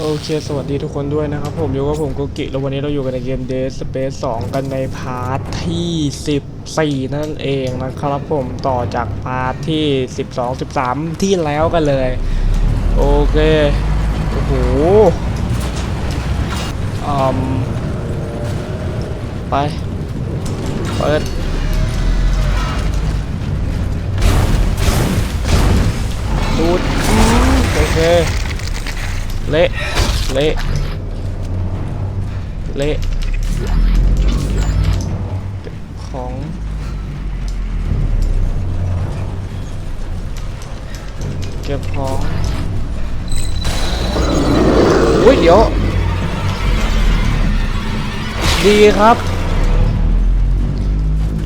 โอเค สวัสดีทุกคนด้วยนะครับ ผมอยู่กับผมโกกิแล้ววันนี้เราอยู่กันในเกม Dead Space 2 กันในพาร์ทที่ 14 นั่นเองนะครับผมต่อจากพาร์ทที่ 12 13 ที่แล้วกันเลย โอเค โอ้โหอืมไป เปิดดูดโอเค เละ เละ เละเก็บของเก็บของอุ้ยเดี๋ยว ดีครับ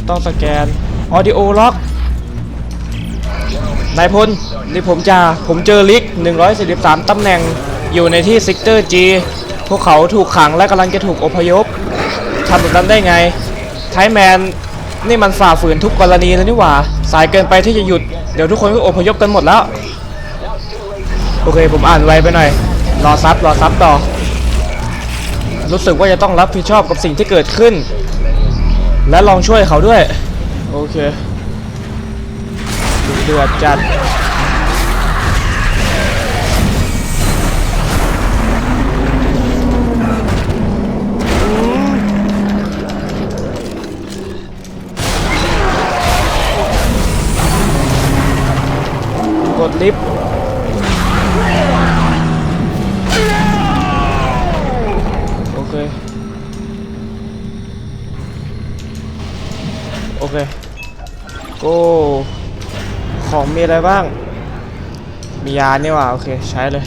ต้องสแกน ออดิโอล็อก นายพล นี่ผมจะ ผมเจอลิก 143ตำแหน่ง อยู่ในที่ซิกเตอร์จีพวกเขาถูกขังและกำลังจะถูกอพยพทำแบบนั้นได้ไง ไทแมนนี่มันฝ่าฝืนทุกกรณีแล้วนี่หว่า สายเกินไปที่จะหยุด เดี๋ยวทุกคนก็อพยพกันหมดแล้ว โอเคผมอ่านไวไปหน่อย รอซับรอซับต่อ รู้สึกว่าจะต้องรับผิดชอบกับสิ่งที่เกิดขึ้น และลองช่วยเขาด้วย โอเคเดือดจัด กดลิฟต์โอเค โอเคโก้ของมีอะไรบ้าง มียานี่ว่าโอเค ใช้เลย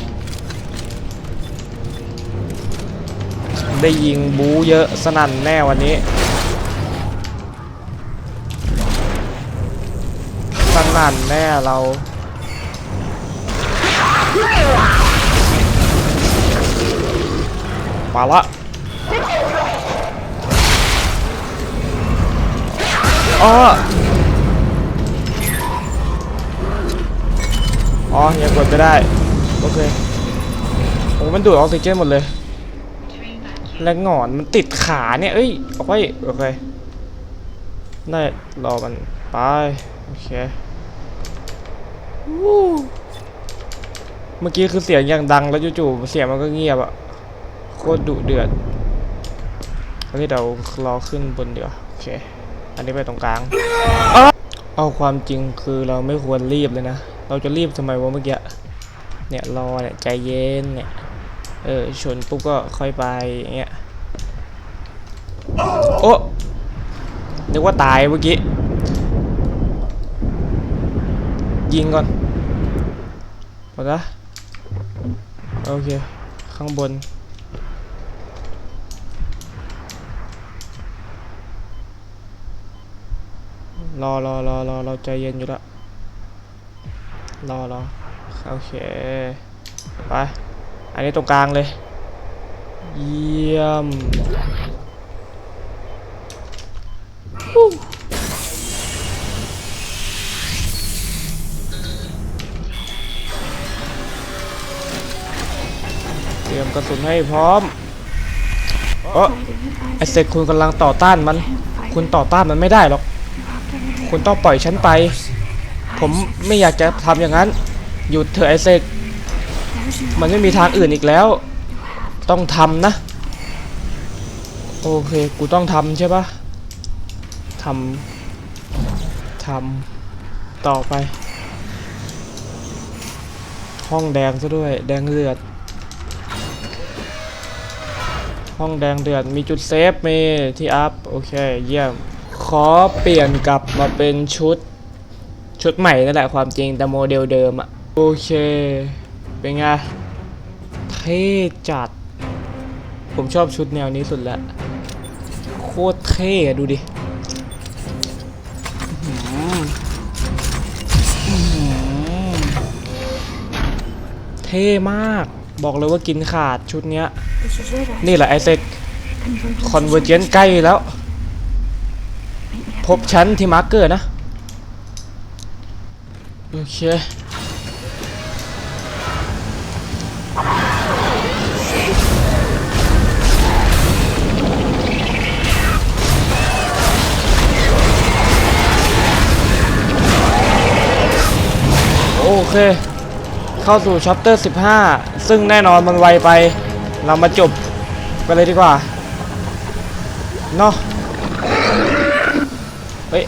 ได้ยิงบูเยอะสนั่นแน่วันนี้สนั่นแน่เรา มาละอ๋ออ๋อยังกดไม่ได้ โอเคโอ้มันดูดออกซิเจนหมดเลย และหงอนมันติดขาเนี่ย เอ้ยเอาไว้โอเคได้รอมันไป โอเควู้ เมื่อกี้คือเสียงอย่างดังแล้วจู่ๆเสียงมันก็เงียบอะโคตรดุเดือดอเคเดี๋ยวรอขึ้นบนเดี๋ยวโอเค อันนี้ไปตรงกลาง เอาความจริงคือเราไม่ควรรีบเลยนะ เราจะรีบทำไมวะเมื่อกี้ เนี่ยรอเนี่ยใจเย็นเนี่ย เออชนปุ๊บก็ค่อยไปอย่างเงี้ย โอ้นึกว่าตายเมื่อกี้ ยิงก่อนหมดละ โอเค ข้างบน รอรอรอรอเราใจเย็นอยู่ละรอรอโอเค ไป อันนี้ตรงกลางเลย เยี่ยม กระสุนให้พร้อมเออไอเซกคุณกำลังต่อต้านมัน คุณต่อต้านมันไม่ได้หรอก คุณต้องปล่อยฉันไป ผมไม่อยากจะทำอย่างนั้น หยุดเถอะไอเซกมันไม่มีทางอื่นอีกแล้ว ต้องทำนะ โอเค กูต้องทำใช่ปะทำทำต่อไป ห้องแดงซะด้วย แดงเลือด ห้องแดงเดือด มีจุดเซฟ มีที่อัพ โอเค เยี่ยม ขอเปลี่ยนกลับมาเป็นชุด ชุดใหม่นั่นแหละความจริง แต่โมเดลเดิมอะโอเค เป็นไง เท่จัด ผมชอบชุดแนวนี้สุดละโคตรเท่ดูดิเท่มาก บอกเลยว่ากินขาดชุดเนี้ย นี่แหละไอเซกคอนเวอร์เจนใกล้แล้ว พบชั้นที่มาร์เกอร์นะ โอเคโอเค เข้าสู่ชัปเตอร์ 15 ซึ่งแน่นอนมันไวไป เรามาจบกันเลยดีกว่าเนาะเฮ้ย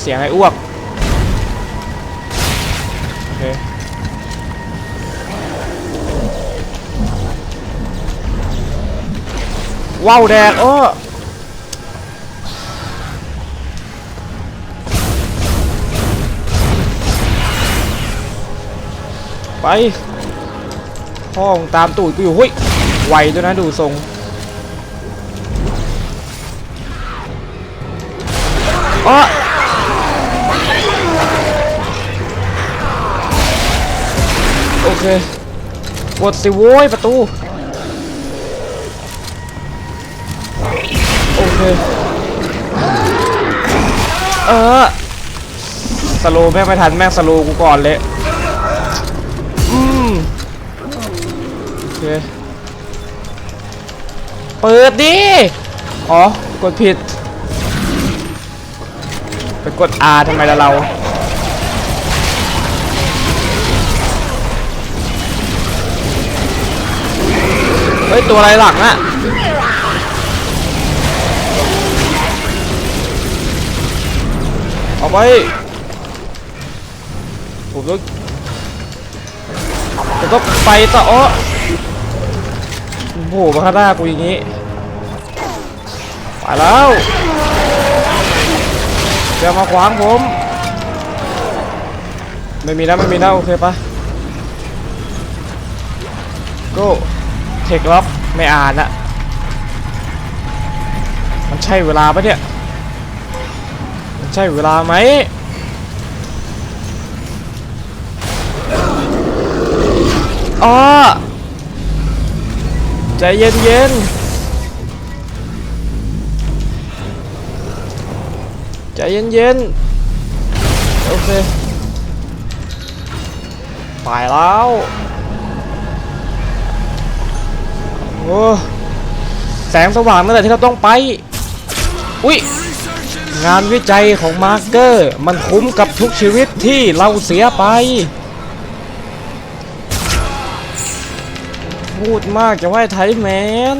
เสียงไอ้อ้วก โอเคว้าวแดกโอ้ไปพ่องตามตูดกูอยู่เฮ้ย ไวด้วยนะดูทรงอ้อโอเคกดสิโว้ยประตู โอเค เออ สโลว์แม่งไม่ทันแม่งสโลว์กูก่อนเลย อืม โอเค เปิดดิ อ๋อ กดผิด ไปกด R ทำไมล่ะเรา เฮ้ย ตัวอะไรหลังอะออกไปผมต้องผมต้องไปต่ออ้อ โอ้โหมาข้างหน้ากูอย่างนี้ไปแล้วจะมาขวางผม ไม่มีแล้วไม่มีแล้วโอเคปะก็เทคล็อกไม่อ่านอะมันใช่เวลาปะเนี่ย มันใช่เวลาไหม เย็นเย็นใจเย็นเย็นโอเคไปแล้วโอ้แสงสว่างนั่นแหละที่เราต้องไป อุ้ยงานวิจัยของมาร์เกอร์ มันคุ้มกับทุกชีวิตที่เราเสียไป พูดมากจะว่าไทแมน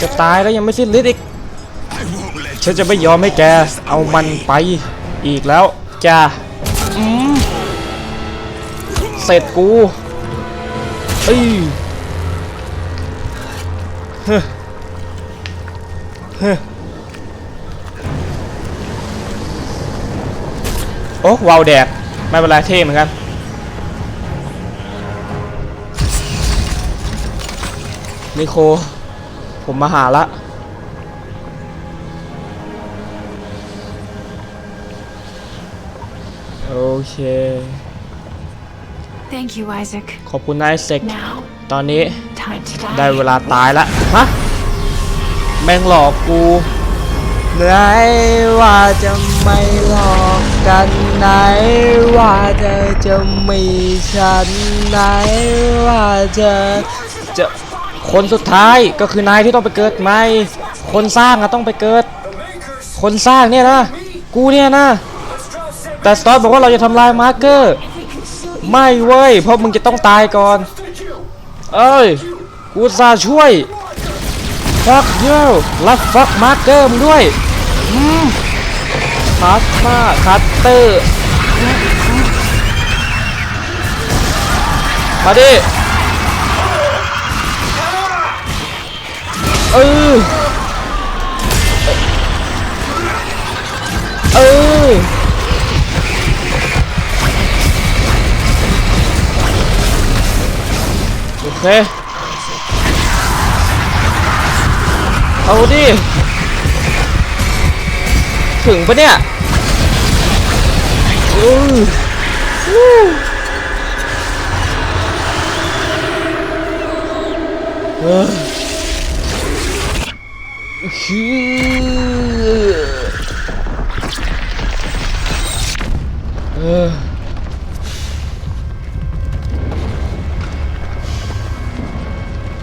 จะตายแล้วยังไม่สิ้นฤทธิ์อีก ฉันจะไม่ยอมให้แก เอามันไปอีกแล้วจ้าเสร็จกูเอ้ยเฮ้อเฮ้อโอ้วาวแดกไม่เป็นไรเท่เหมือนกัน นิโคผมมาหาละโอเค Thank you, Isaac. ขอบคุณนายเซก Now, ตอนนี้ time to die. ได้เวลาตายละฮะแม่งหลอกกูไหนว่าจะไม่หลอกกันไหนว่าเธอจะมีฉันไหนว่าเธอจะ คนสุดท้ายก็คือนายที่ต้องไปเกิดใหม่คนสร้างอะต้องไปเกิด คนสร้างเนี่ยนะกูเนี่ยนะ แต่สตอร์บอกว่าเราจะทำลายมาร์เกอร์ ไม่เว้ยเพราะมึงจะต้องตายก่อน เอ้ยกูอุตสาช่วย fuck you รับ fuck marker มึงด้วยอืมพาสมาคัตเตอร์มาดิ เออเออโอเคเอาดิถึงปะเนี่ยอือเออ เออ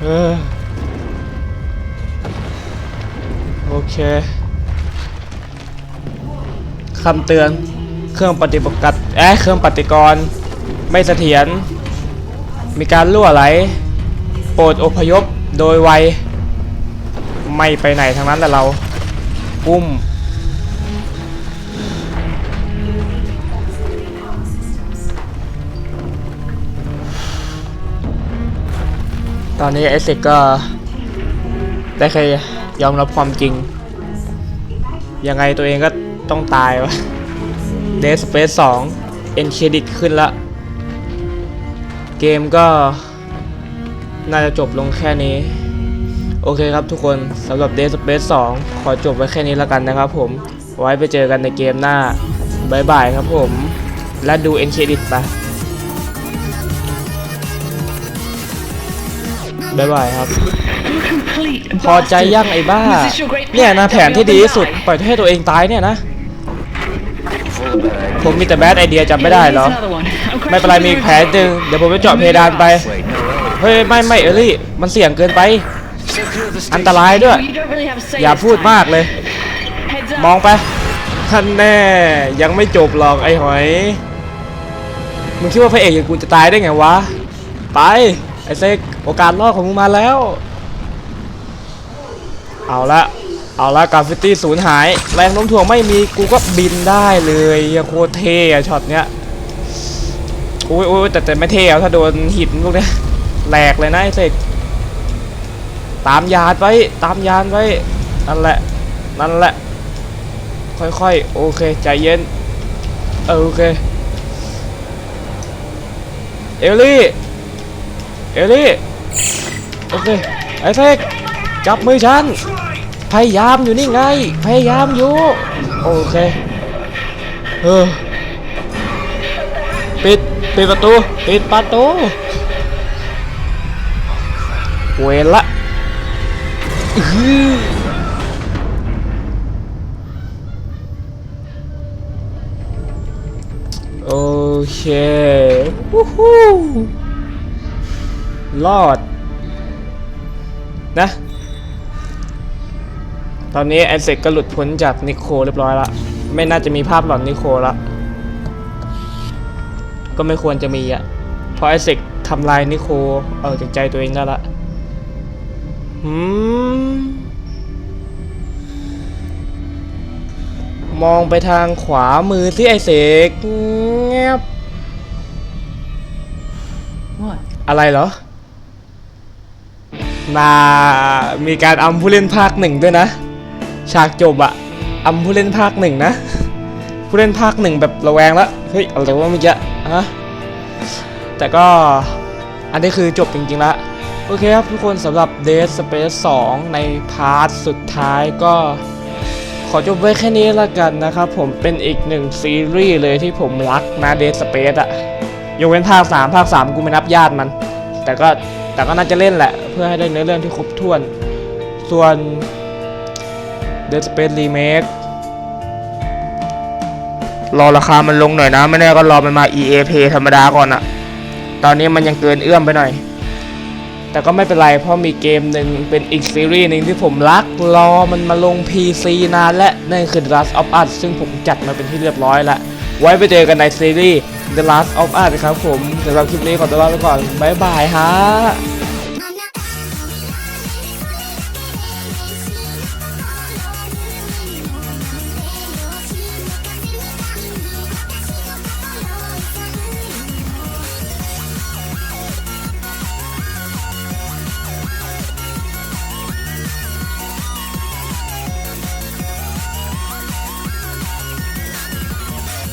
เออโอเคคำเตือน เครื่องปฏิบัติกัดเอ๊ะเครื่องปฏิกรณ์ไม่เสถียร มีการรั่วไหล โปรดอพยพโดยไว ไม่ไปไหนทางนั้นแหละเราอุ้มตอนนี้ไอสเซกก็ได้เคยยอมรับความจริง ยังไงตัวเองก็ต้องตายวะเดสเปซสองเอ็นเครดิตขึ้นละ เกมก็น่าจะจบลงแค่นี้ อเคครับทุกคนสำหรับ Dead Space 2 ขอจบไว้แค่นี้แล้วกันนะครับผม ไว้ไปเจอกันในเกมหน้าบายบายครับผม และดู End Credit ไปบายบายครับ พอใจยั่งไอ้บ้า เนี่ยนะแผนที่ดีที่สุด ปล่อยให้ตัวเองตายเนี่ยนะ ผมมีแต่แบดไอเดียจำไม่ได้เหรอ ไม่เป็นไรมีแผนหนึ่งเดี๋ยวผมจะเจาะเพดานไป เฮ้ย ไม่ไม่เอลลี่ มันเสี่ยงเกินไป อันตรายด้วย You don't really have a say อย่า this พูด time. มากเลย Heads up. มองไปท่านแน่ยังไม่จบหรอกไอ้หอย มึงคิดว่าพระเอกอย่างกูจะตายได้ไงวะ ไปไอ้เซกโอกาสรอดของมึงมาแล้ว เอาละเอาละกราฟฟิตี้สูญหาย แรงโน้มถ่วงไม่มีกูก็บินได้เลยอย่าโคตรเท่อะช็อตเนี้ยโอ้ยโอ้ยแต่แต่ไม่เท่อะถ้าโดนหินพวกเนี้ยแหลกเลยนะไอ้เซก ตามยานไว้ ตามยานไว้ นั่นแหละ นั่นแหละ ค่อยๆ โอเค ใจเย็น เออโอเค เอลลี่ เอลลี่ โอเค ไอ้เฟกจับมือฉัน พยายามอยู่นี่ไง พยายามอยู่ โอเค เออ ปิด ปิดประตู ปิดประตูเวละ โอเควู้ฮู้รอด นะ ตอนนี้ไอเซกก็หลุดพ้นจากนิโคเรียบร้อยละ ไม่น่าจะมีภาพหลอนนิโคละ ก็ไม่ควรจะมีอะเพราะไอเซกทำลายนิโค เออกจากใจตัวเองได้ละ มมองไปทางขวามือที่ไอเสกเงียบ What? อะไรเหรอ มามีการอำผู้เล่นภาคหนึ่งด้วยนะ ฉากจบอะอำผู้เล่นภาคหนึ่งนะ ผู้เล่นภาคหนึ่งแบบระแวงละเฮ้ยอะไรวะเมื่อกี้ฮะแต่ก็อันนี้คือจบจริงๆละ โอเคครับทุกคนสำหรับ Dead Space 2 ในพาร์ทสุดท้ายก็ ขอจบไว้แค่นี้ละกันนะครับผมเป็นอีกหนึ่งซีรีส์เลยที่ผมรักนะ Dead Space อะยกเว้นภาค 3 ภาค 3 กูไม่นับญาติมัน แต่ก็แต่ก็น่าจะเล่นแหละ เพื่อให้ได้เนื้อเรื่องที่ครบถ้วน ส่วน Dead Space Remake รอราคามันลงหน่อยนะ ไม่แน่ก็รอมันมา EA Play ธรรมดาก่อนอะตอนนี้มันยังเกินเอื้อมไปหน่อย แต่ก็ไม่เป็นไรเพราะมีเกมหนึ่งเป็นอีกซีรีส์หนึ่งที่ผมรักรอมันมาลง PC นานและนั่นคือ The Last of Us ซึ่งผมจัดมาเป็นที่เรียบร้อยละไว้ไปเจอกันในซีรีส์ The Last of Us ครับผมสำหรับคลิปนี้ขอตัวลาไปก่อน บ๊ายบายฮะ